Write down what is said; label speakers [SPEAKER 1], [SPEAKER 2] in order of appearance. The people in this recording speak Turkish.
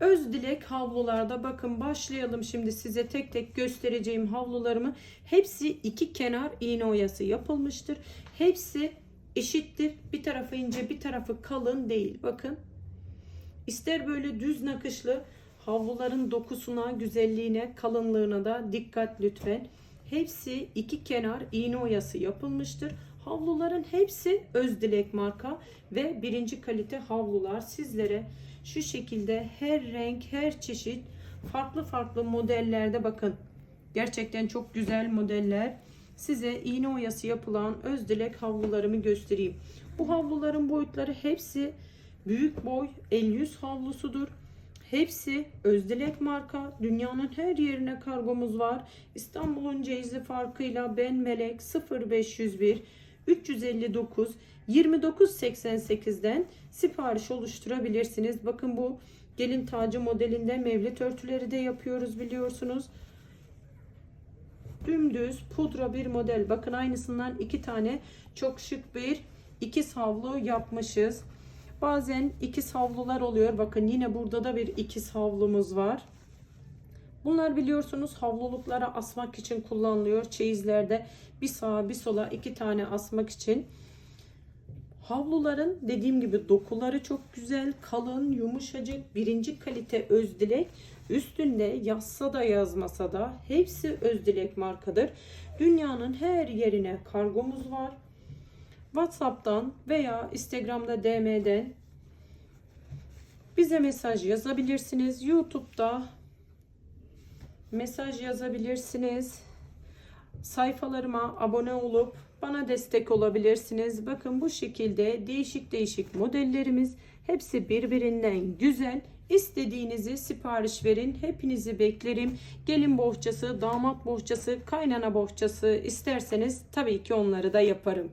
[SPEAKER 1] Öz dilek havlularda bakın başlayalım şimdi size tek tek göstereceğim havlularımı. Hepsi iki kenar iğne oyası yapılmıştır. Hepsi eşittir. Bir tarafı ince bir tarafı kalın değil. Bakın. İster böyle düz nakışlı havluların dokusuna, güzelliğine, kalınlığına da dikkat lütfen. Hepsi iki kenar iğne oyası yapılmıştır. Havluların hepsi Özdilek marka ve birinci kalite havlular sizlere şu şekilde her renk, her çeşit farklı farklı modellerde bakın. Gerçekten çok güzel modeller. Size iğne oyası yapılan Özdilek havlularımı göstereyim. Bu havluların boyutları hepsi büyük boy 500 havlusudur. Hepsi Özdilek marka. Dünyanın her yerine kargomuz var. İstanbul'un ceyizli farkıyla ben Melek 0501 359 2988'den sipariş oluşturabilirsiniz. Bakın bu gelin tacı modelinde mevlit örtüleri de yapıyoruz biliyorsunuz. Dümdüz pudra bir model. Bakın aynısından iki tane çok şık bir ikiz havlu yapmışız. Bazen ikiz havlular oluyor. Bakın yine burada da bir ikiz havlumuz var. Bunlar biliyorsunuz havluluklara asmak için kullanılıyor. Çeyizlerde bir sağa bir sola iki tane asmak için. Havluların dediğim gibi dokuları çok güzel, kalın, yumuşacık, birinci kalite özdilek. Üstünde yazsa da yazmasa da hepsi özdilek markadır. Dünyanın her yerine kargomuz var. WhatsApp'tan veya Instagram'da DM'den bize mesaj yazabilirsiniz. YouTube'da mesaj yazabilirsiniz. Sayfalarıma abone olup bana destek olabilirsiniz. Bakın bu şekilde değişik değişik modellerimiz hepsi birbirinden güzel. İstediğinizi sipariş verin. Hepinizi beklerim. Gelin bohçası, damat bohçası, kaynana bohçası isterseniz tabii ki onları da yaparım.